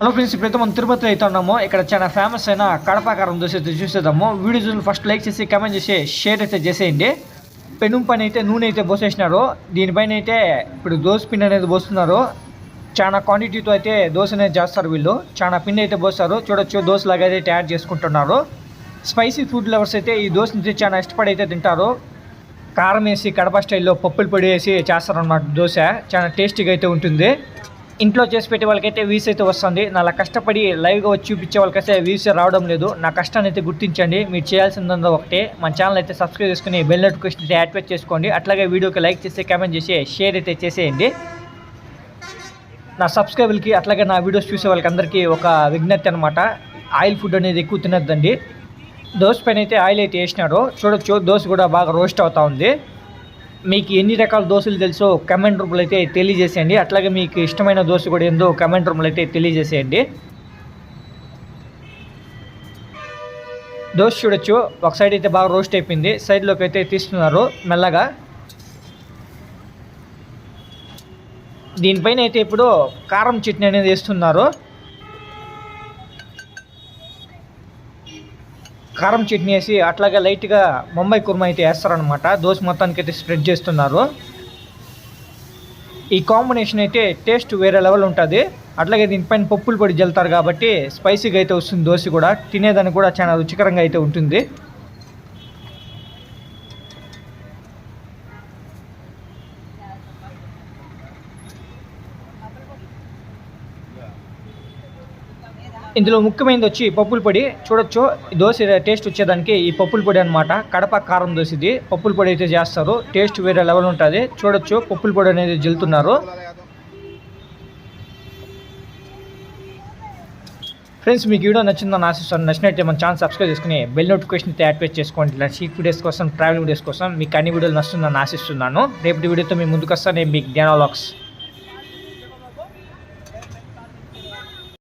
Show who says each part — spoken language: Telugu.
Speaker 1: హలో ఫ్రెండ్స్ ఇప్పుడైతే మనం తిరుపతి అయితే ఉన్నాము. ఇక్కడ చాలా ఫేమస్ అయిన కడపాకారం దోశ అయితే చూసేద్దాము. వీడియో చూసి ఫస్ట్ లైక్ చేసి కమెంట్ చేసి షేర్ అయితే చేసేయండి. పెనుం పని అయితే నూనె అయితే పోసేసినారు. దీనిపైన అయితే ఇప్పుడు దోశ పిండి అనేది పోస్తున్నారు. చాలా క్వాంటిటీతో అయితే దోశ అనేది చేస్తారు వీళ్ళు. చాలా పిండి అయితే పోస్తారు. చూడొచ్చు దోశ లాగా అయితే తయారు చేసుకుంటున్నారు. స్పైసీ ఫుడ్ లవర్స్ అయితే ఈ దోశని నుంచి చాలా ఇష్టపడి అయితే తింటారు. కారం వేసి కడప స్టైల్లో పప్పులు పొడి వేసి చేస్తారన్నమాట దోశ. చాలా టేస్టీగా అయితే ఉంటుంది. ఇంట్లో చేసి పెట్టే వాళ్ళకైతే వీస్ అయితే వస్తుంది. నాలా కష్టపడి లైవ్గా వచ్చి చూపించే వాళ్ళకైతే వీస్ రావడం లేదు. నా కష్టాన్ని అయితే గుర్తించండి. మీరు చేయాల్సిందంతా ఒకటే. మన ఛానల్ అయితే సబ్స్క్రైబ్ చేసుకుని బెల్ నోటిఫికేషన్ అయితే యాక్టివేట్ చేసుకోండి. అట్లాగే వీడియోకి లైక్ చేసి కామెంట్ చేసి షేర్ అయితే చేసేయండి. నా సబ్స్క్రైబర్కి అట్లాగే నా వీడియోస్ చూసే వాళ్ళకి అందరికీ ఒక విజ్ఞప్తి అనమాట ఆయిల్ ఫుడ్ అనేది ఎక్కువ తినద్దండి. దోశ పైన అయితే ఆయిల్ అయితే వేసినాడు చూడొచ్చు దోశ కూడా బాగా రోస్ట్ అవుతూ ఉంది. మీకు ఎన్ని రకాల దోశలు తెలుసో కమెంట్ రూమ్లో అయితే తెలియజేసేయండి. అట్లాగే మీకు ఇష్టమైన దోశ కూడా ఏందో కమెంట్ రూమ్లో అయితే తెలియజేసేయండి. దోశ చూడొచ్చు ఒక సైడ్ అయితే బాగా రోస్ట్ అయిపోయింది. సైడ్లోకి అయితే తీస్తున్నారు మెల్లగా. దీనిపైన అయితే ఇప్పుడు కారం చట్నీ అనేది వేస్తున్నారు. కారం చట్నీ వేసి అట్లాగే లైట్గా ముంబై కుర్మా అయితే వేస్తారనమాట దోశ మొత్తానికి అయితే స్ప్రెడ్ చేస్తున్నారు. ఈ కాంబినేషన్ అయితే టేస్ట్ వేరే లెవెల్ ఉంటుంది. అట్లాగే దీనిపైన పప్పులు పొడి జల్లుతారు కాబట్టి స్పైసీగా అయితే వస్తుంది దోశ కూడా. తినేదానికి కూడా చాలా రుచికరంగా అయితే ఉంటుంది. ఇందులో ముఖ్యమైనది వచ్చి పప్పుల పొడి. చూడొచ్చు దోశ టేస్ట్ వచ్చేదానికి ఈ పప్పుల పొడి అనమాట కడప కారం దోశ ఇది పప్పుల పొడి అయితే చేస్తారు. టేస్ట్ వేరే లెవెల్ ఉంటుంది. చూడొచ్చు పప్పుల పొడి అనేది జల్లుతున్నారు. ఫ్రెండ్స్ మీకు వీడియో నచ్చిందని ఆశిస్తాను నచ్చినట్టే మన ఛానల్ సబ్స్క్రైబ్ చేసుకుని బెల్ నోటిఫికేషన్ అయితే యాక్టివేట్ చేసుకోండి. ఇలా షీట్ వీడియోస్ కోసం ట్రావెల్ వీడియోస్ కోసం మీకు అన్ని వీడియోలు నచ్చుతుందని ఆశిస్తున్నాను. రేపటి వీడియోతో మీ ముందుకు వస్తాను నేను మీకు జ్ఞానాలాక్స్.